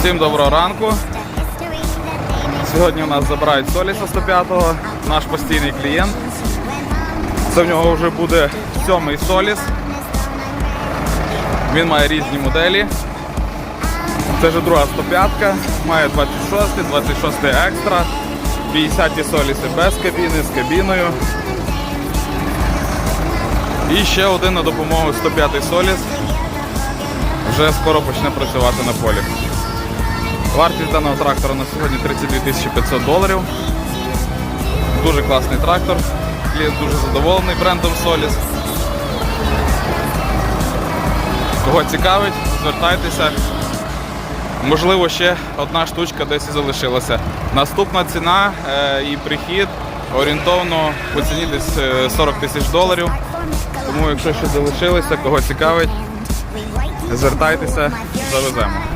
Всім доброго ранку. Сьогодні у нас забирають Соліса 105-го, наш постійний клієнт. Це в нього вже буде сьомий Соліс. Він має різні моделі. Це вже друга 105-ка, має 26, 26 екстра, 50-ті соліси без кабіни, з кабіною. І ще один на допомогу 105-й Соліс. Вже скоро почне працювати на полі. Вартість даного трактора на сьогодні 32 500 доларів. Дуже класний трактор. Клієнт дуже задоволений брендом Solis. Кого цікавить, звертайтеся. Можливо, ще одна штучка десь і залишилася. Наступна ціна е, і прихід орієнтовно по ціні десь е, 40 тисяч доларів. Тому якщо ще залишилося, кого цікавить, звертайтеся, завеземо.